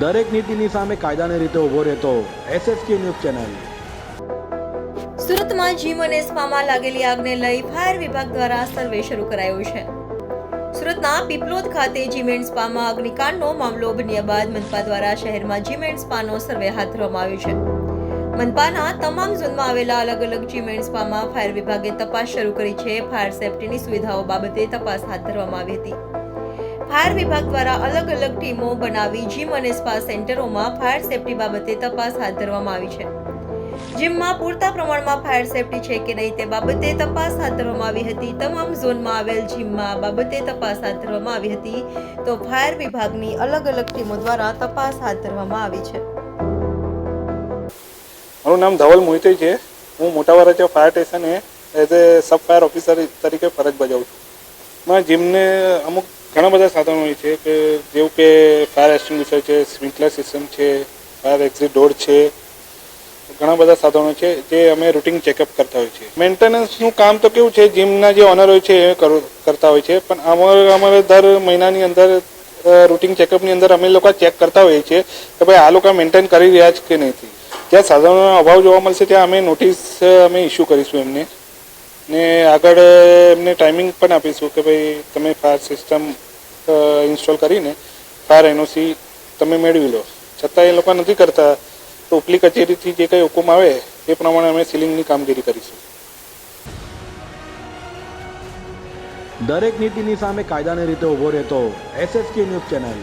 દરેક નીતિની સામે કાયદાની રીતે ઊભો રહેતો એસએસકે ન્યૂઝ ચેનલ. સુરતમાં જીમ અને સ્પામાં લાગેલી આગને લઈ ફાયર વિભાગ દ્વારા સર્વે શરૂ કરાયો છે. સુરતના પીપલોદ ખાતે જીમ એન્ડ સ્પામાં અગ્નિકાંડનો મામલો બન્યા બાદ મનપા દ્વારા શહેરમાં જીમ એન્ડ સ્પાનો સર્વે હાથ ધરવામાં આવ્યો છે. મનપાના તમામ ઝોનમાં આવેલા અલગ અલગ જીમ એન્ડ સ્પામાં ફાયર વિભાગે તપાસ શરૂ કરી છે. ફાયર સેફટીની સુવિધાઓ બાબતે તપાસ હાથ ધરવામાં આવી હતી. ફાયર વિભાગ દ્વારા અલગ અલગ ટીમો બનાવી જીમ અને સ્પા સેન્ટરોમાં ફાયર સેફટી બાબતે તપાસ હાથ ધરવામાં આવી છે. જીમમાં પૂરતા પ્રમાણમાં ફાયર સેફટી છે કે નહીં તે બાબતે તપાસ હાથ ધરવામાં આવી હતી. તમામ ઝોનમાં આવેલ જીમમાં બાબતે તપાસ હાથ ધરવામાં આવી હતી. તો ફાયર વિભાગની અલગ અલગ ટીમો દ્વારા તપાસ હાથ ધરવામાં આવી છે. મારું નામ ધવલ મોહિતે છે. હું મોટા વરાછા ફાયર સ્ટેશને as a sub fire officer તરીકે ફરજ બજાવું છું. મેં જીમને અમુક ઘણા બધા સાધનો હોય છે કે જેવું કે ફાયર એક્સટિંગ્વિશર છે સ્પ્રિન્કલર સિસ્ટમ છે ફાયર એક્ઝિટ ડોર છે, ઘણા બધા સાધનો છે જે અમે રૂટિન ચેકઅપ કરતા હોય છે. મેન્ટેનન્સનું કામ તો કેવું છે જીમના જે ઓનર હોય છે એ કર- કરતા હોય છે, પણ અમારે અમારે દર મહિનાની અંદર રૂટિન ચેકઅપની અંદર અમે લોકો ચેક કરતા હોઈએ છીએ કે ભાઈ આ લોકો મેન્ટેન કરી રહ્યા છે કે નથી જ્યાં સાધનોનો અભાવ જોવા મળશે, ત્યાં અમે નોટિસ અમે ઇસ્યુ કરીશું એમને. ને આગળ એમને ટાઈમિંગ પણ આપીશું કે ભાઈ તમે ફાયર સિસ્ટમ ઇન્સ્ટોલ કરીને ફાયર એનઓસી તમે મેળવી લો. છતાં એ લોકો નથી કરતા. તો ઉપલી કચેરીથી જે કંઈ હુકુમ આવે, એ પ્રમાણે અમે સીલિંગની કામગીરી કરીશું. દરેક નીતિની સામે કાયદાની રીતે ઊભો રહેતો એસએસકે ન્યૂઝ ચેનલ.